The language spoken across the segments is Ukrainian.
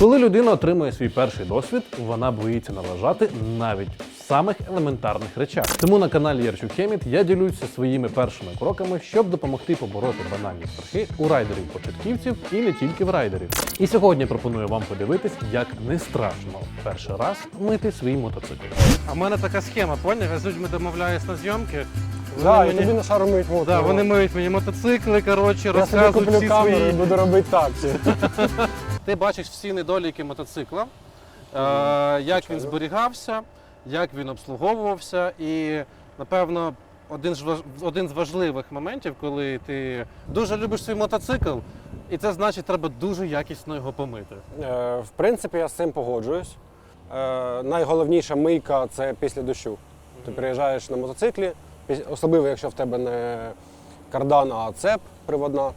Коли людина отримує свій перший досвід, вона боїться налажати навіть в самих елементарних речах. Тому на каналі Ярчук Хеміт я ділюся своїми першими кроками, щоб допомогти побороти банальні страхи у райдерів-початківців і не тільки в райдерів. І сьогодні пропоную вам подивитись, як не страшно перший раз мити свій мотоцикл. А в мене така схема, поняв? Я з людьми домовляюсь на зйомки. Вони Да, і мені- тобі на шару миють мотор. Да, вони миють мені мотоцикли, коротше, Я собі розказують куплю всі камеру і буду робити так. Ти бачиш всі недоліки мотоцикла, е, як він зберігався, як він обслуговувався, і напевно. Один, ж один з важливих моментів, коли ти дуже любиш свій мотоцикл, і це значить, треба дуже якісно його помити. Е, В принципі, я з цим погоджуюсь. Е, Найголовніша мийка це після дощу. Ти приїжджаєш на мотоциклі, особливо якщо в тебе не кардан, а цеп приводна.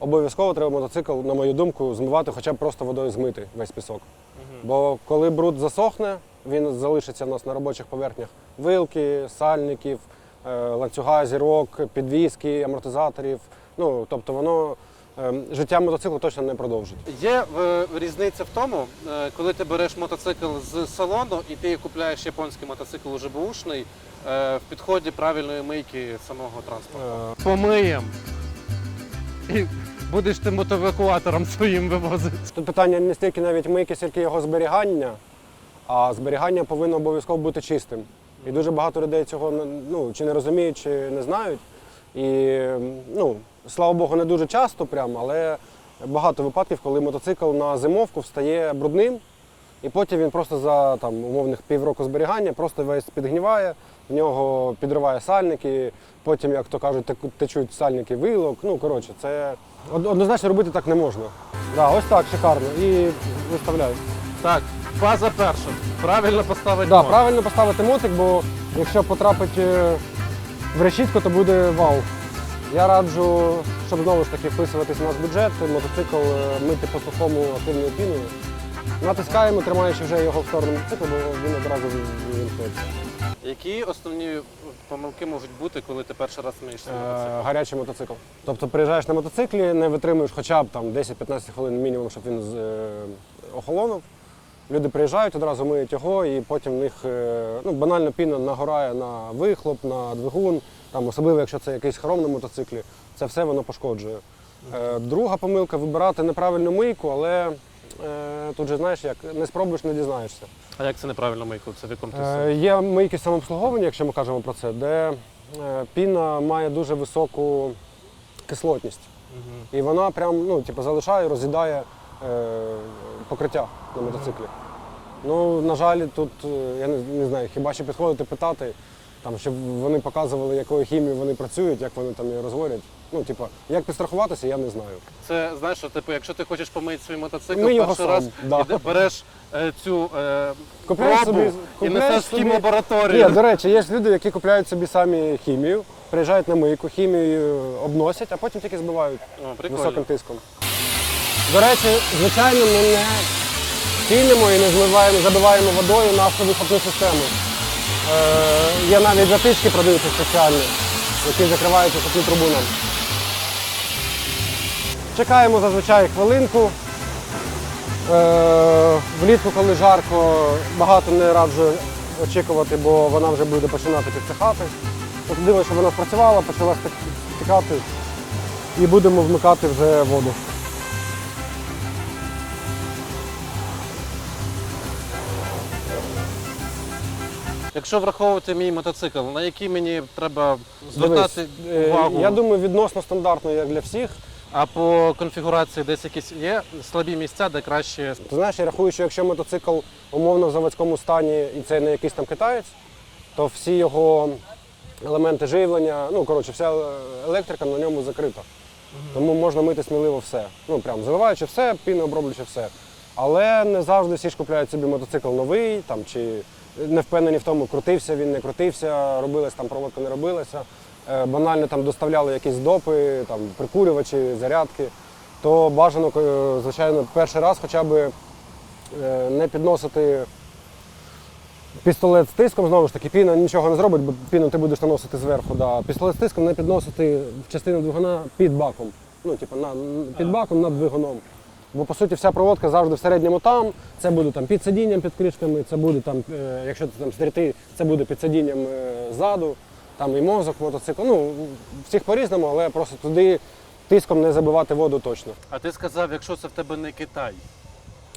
Обов'язково треба мотоцикл, на мою думку, змивати, хоча б просто водою змити весь пісок. Бо коли бруд засохне, він залишиться у нас на робочих поверхнях вилки, сальників, е, ланцюга, зірок, підвіски, амортизаторів. Ну, тобто воно ем, життя мотоциклу точно не продовжить. Є е, різниця в тому, е, коли ти береш мотоцикл з салону і ти купляєш японський мотоцикл уже бушний е, в підході правильної мийки самого транспорту. Е, Помиєм. І будеш ти мотоевакуатором своїм вивозити. Тут питання не стільки навіть мийки, скільки його зберігання, а зберігання повинно обов'язково бути чистим. І дуже багато людей цього ну, чи не розуміють, чи не знають. І ну, слава Богу, не дуже часто, прямо, але багато випадків, коли мотоцикл на зимовку встає брудним, і потім він просто за там, умовних півроку зберігання просто весь підгніває, в нього підриває сальники, потім, як то кажуть, течуть сальники вилок. Ну, коротше, це однозначно робити так не можна. Да, ось так, шикарно. І виставляю. Так, фаза перша. Правильно поставити. Да, мотор. правильно поставити мотик, бо якщо потрапить е, в решітку, то буде вау. Я раджу, щоб знову ж таки вписуватись в наш бюджет, мотоцикл е, мити по сухому активною піною. Натискаємо, тримаючи вже його в сторону мотоцикла, бо він одразу вимкнеться. Які основні помилки можуть бути, коли ти перший раз миєш свій Е, мотоцикл? гарячий мотоцикл. Тобто приїжджаєш на мотоциклі, не витримуєш хоча б там 10-15 хвилин мінімум, щоб він з- е, охолонув. Люди приїжджають, одразу миють його, і потім в них е, ну, банально піна нагорає на вихлоп, на двигун, там, особливо якщо це якийсь хром на мотоциклі, це все воно пошкоджує. Е, друга помилка вибирати неправильну мийку, але тут же знаєш, як не спробуєш, не дізнаєшся. А як це неправильно мийку? Це в якому Е. Є мийки самообслуговування, якщо ми кажемо про це, де е, піна має дуже високу кислотність. І вона прям ну, типу, залишає, роз'їдає е, покриття на мотоциклі. Ну, на жаль, тут е, я не, не знаю, хіба що підходити питати, там, щоб вони показували, якою хімією вони працюють, як вони там її розводять. Ну, типу, як підстрахуватися, я не знаю. Це знаєш, що, типу, якщо ти хочеш помити свій мотоцикл, його перший сам, раз да. іде- береш е, цю е, Купляєш пробу собі- і купляєш несеш в собі- хімлабораторію. Ні, до речі, є ж люди, які купляють собі самі хімію, приїжджають на мийку, хімію обносять, а потім тільки збивають О, прикольно. високим тиском. До речі, звичайно, ми не пінимо і не зливаємо, забиваємо водою нашу вихопну систему. Е, є навіть затички продаються спеціальні, які закривають вихопну трубу нам. Чекаємо зазвичай хвилинку. Е, влітку, коли жарко, багато не раджу очікувати, бо вона вже буде починати підсихати. Дивимося, що вона спрацювала, почала стікати і будемо вмикати вже воду. Якщо враховувати мій мотоцикл, на який мені треба звертати Дивись, е, увагу? Я думаю, відносно стандартно, як для всіх. А по конфігурації десь якісь є слабі місця, де краще. Ти знаєш, я рахую, що якщо мотоцикл умовно в заводському стані і це не якийсь там китаєць, то всі його елементи живлення, ну коротше, вся електрика на ньому закрита. Тому можна мити сміливо все. Ну прям заливаючи все, пінооброблюючи все. Але не завжди всі ж купляють собі мотоцикл новий, там, чи не впевнені в тому, крутився він, не крутився, робилась там проводка, не робилася. Е, Банально там доставляли якісь допи, там, прикурювачі, зарядки. То бажано, е, звичайно, перший раз хоча б е, не підносити пістолет з тиском, знову ж таки, піна нічого не зробить, бо піну ти будеш наносити зверху. Да. Пістолет з тиском не підносити в частину двигуна під баком. Ну, типу, на, під баком над двигуном. Бо по суті вся проводка завжди в середньому там. Це буде там під сидінням під кришками, це буде там, якщо ти там стріти, це буде під сидінням е, ззаду, там і мозок мотоцикл. Ну, всіх по-різному, але просто туди тиском не забивати воду точно. А ти сказав, якщо це в тебе не Китай.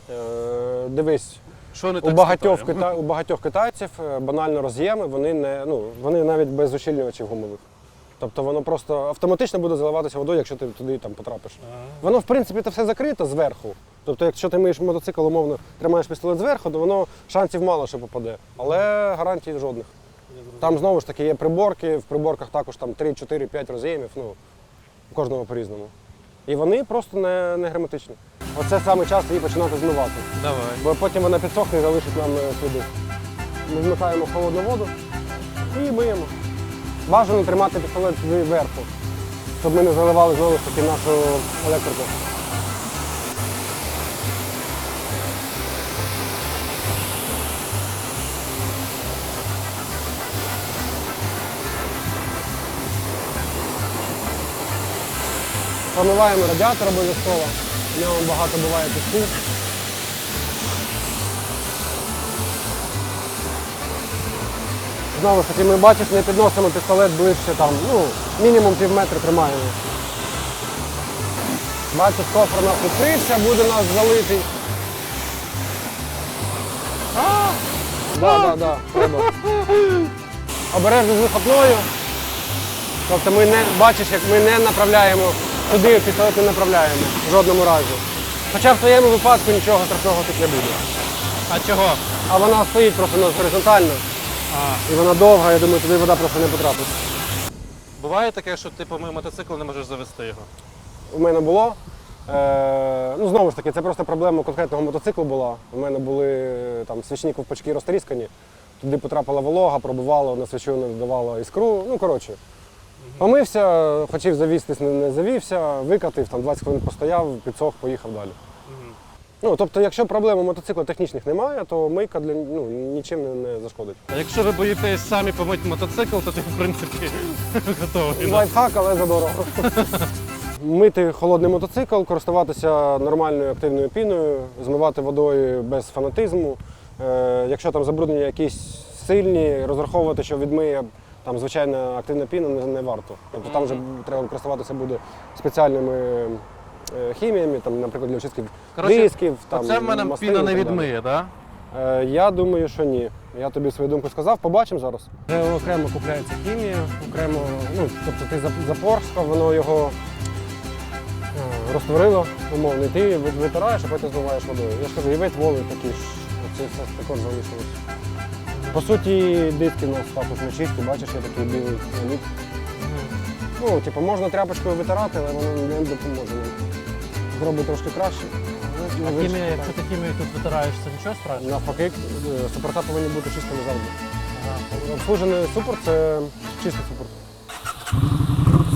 Е, дивись, Що не У так з багатьох, кита... у багатьох китайців е, банально роз'єми, вони не ну вони навіть без ущільнювачів гумових. Тобто воно просто автоматично буде заливатися водою, якщо ти туди там потрапиш. Воно, в принципі, це все закрито зверху. Тобто, якщо ти миєш мотоцикл, умовно тримаєш пістолет зверху, то воно шансів мало, що попаде. Але гарантій жодних. Там знову ж таки є приборки, в приборках також там 3, 4, 5 роз'ємів, ну, у кожного по-різному. І вони просто не, не герметичні. Оце саме час її починати змивати. Давай. Бо потім вона підсохне і залишить нам е, сліди. Ми вмикаємо холодну воду і миємо. Бажано тримати пістолет зверху, щоб ми не заливали знову ж таки нашу електрику. Промиваємо радіатор обов'язково. В ньому багато буває піску. Знову ж таки, ми бачиш, не підносимо пістолет ближче там, ну, мінімум пів метра тримаємо. Бачиш, кофр у нас відкрився, буде нас залитий. Да, да, треба. Обережно з вихопною. Тобто ми не бачиш, як ми не направляємо туди пістолет не направляємо в жодному разі. Хоча в твоєму випадку нічого страшного тут не буде. А чого? А вона стоїть просто у нас горизонтально. І вона довга, я думаю, туди вода просто не потрапить. Буває таке, що ти помив мотоцикл, не можеш завести його. У мене було. Е, ну, знову ж таки, це просто проблема конкретного мотоциклу була. У мене були е, там свічні ковпачки розтріскані, туди потрапила волога, пробувало, на свічу не давало іскру. Ну, коротше. Помився, хотів завістись, не, завівся, викатив, там 20 хвилин постояв, підсох, поїхав далі. Ну, тобто, якщо проблем у мотоцикла технічних немає, то мийка для, ну, нічим не, не зашкодить. А якщо ви боїтесь самі помити мотоцикл, то ти в принципі готовий. Лайфхак, але задорого. Мити холодний мотоцикл, користуватися нормальною активною піною, змивати водою без фанатизму. Е, якщо там забруднення якісь сильні, розраховувати, що відмиє там звичайна активна піна не, не варто. Тобто там вже треба користуватися буде спеціальними е, хіміями, там, наприклад, для очистки Коротше, дисків. Там, Оце в мене мастил піна не відмиє, так? Е, Я думаю, що ні. Я тобі свою думку сказав, побачимо зараз. Вже окремо купляється хімія, окремо, ну, тобто ти зап- запорскав, воно його е, розтворило, умовно, і ти ви- витираєш, а потім змиваєш водою. Я ж кажу, і весь воли такі ж, все також залишилось. По суті, диски у нас також не чисті, бачиш, є такий білий наліт. Ну, типу, можна тряпочкою витирати, але воно не допоможе. Зробить трошки краще. А вирішить питання. якщо ти хімією тут витираєш, це нічого страшного? Навпаки, е, супорта повинні бути чистими завжди. Обслужений супорт це чистий супорт.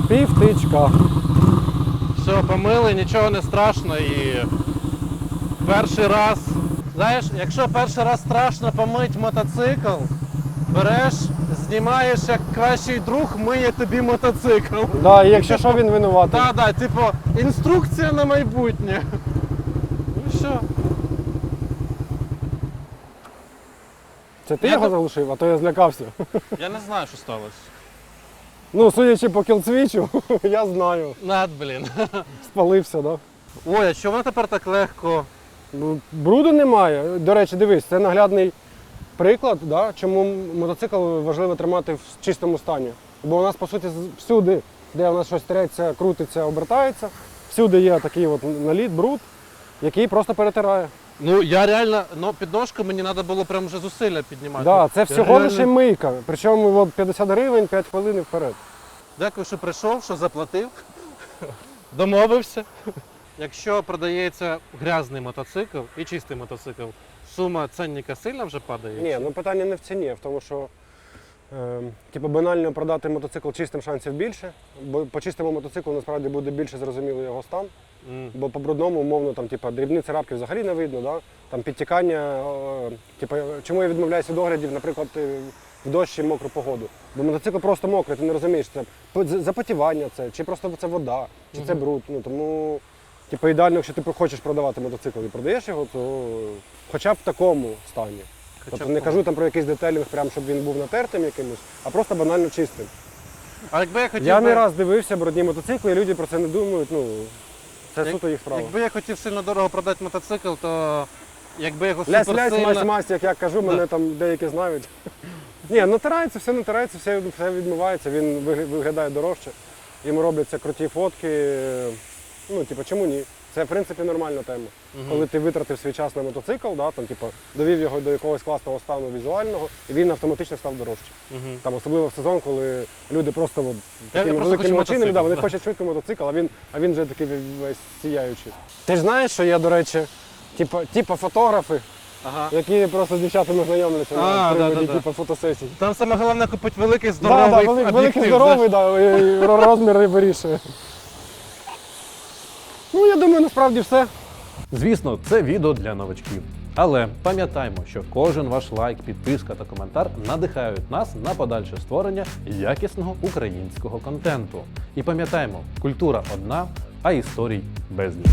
Співтичка. Все, помили, нічого не страшно і перший раз. Знаєш, якщо перший раз страшно помити мотоцикл, береш, знімаєш як кращий друг, миє тобі мотоцикл. Да, і якщо що, він винуватий. Так, так, типу, інструкція на майбутнє. Ну що? Це ти Я його дум- залишив, а то я злякався. Я не знаю, що сталося. Ну, судячи по кілцвічу, я знаю. Над, блін. Спалився, да? Ой, а що тепер так легко? Ну, Бруду немає. До речі, дивись, це наглядний приклад, да, чому мотоцикл важливо тримати в чистому стані. Бо у нас, по суті, всюди, де у нас щось треться, крутиться, обертається, всюди є такий от наліт, бруд, який просто перетирає. Ну я реально, ну підножку мені треба було прям вже зусилля піднімати. Да, це Я всього реально- лише мийка. Причому от 50 гривень, 5 хвилин і вперед. Дякую, що прийшов, що заплатив. Домовився. Якщо продається грязний мотоцикл і чистий мотоцикл, сума ценника сильно вже падає? Ні, ну питання не в ціні, а в тому, що е, типу, банально продати мотоцикл чистим шансів більше, бо по чистому мотоциклу насправді буде більше зрозуміло його стан. М. Бо по брудному, умовно, там, типу, дрібні царапки взагалі не видно, да? там підтікання. е, Типу, чому я відмовляюся від оглядів, наприклад, е, в дощ і мокру погоду. Бо мотоцикл просто мокрий, ти не розумієш, це запотівання це, чи просто це вода, чи це бруд. Ну, тому, типу, ідеально, якщо ти хочеш продавати мотоцикл і продаєш його, то хоча б в такому стані. Хоча Тобто б не кажу там про якийсь детелінг, прям, щоб він був натертим якимось, а просто банально чистим. А якби я хотів Я би, не раз дивився брудні мотоцикли, і люди про це не думають. Ну, це як- суто їх справа. Якби я хотів сильно дорого продати мотоцикл, то якби його супер лясь, сильно... мась, мась, як я кажу, мене там деякі знають. Ні, натирається, все натирається, все, все відмивається, він виглядає дорожче. Йому робляться круті фотки. Ну, типу, чому ні? Це, в принципі, нормальна тема. Коли ти витратив свій час на мотоцикл, да, там, типу, довів його до якогось класного стану візуального, і він автоматично став дорожчим. Мгм. Там, особливо в сезон, коли люди просто от, Я такими просто великими хочу да, мотоцикл, вони да. хочуть швидко мотоцикл, а він, а він вже такий весь сіяючий. Ти ж знаєш, що є, до речі, типу, типу фотографи, Ага. які просто з дівчатами знайомляться А, на да, приводі да, да. типу, фотосесій. Там саме головне купити великий здоровий да, великий, великий об'єктив, здоровий, да, і, і розмір вирішує. Ну, я думаю, насправді все. Звісно, це відео для новачків. Але пам'ятаймо, що кожен ваш лайк, підписка та коментар надихають нас на подальше створення якісного українського контенту. І пам'ятаймо, культура одна, а історій безліч.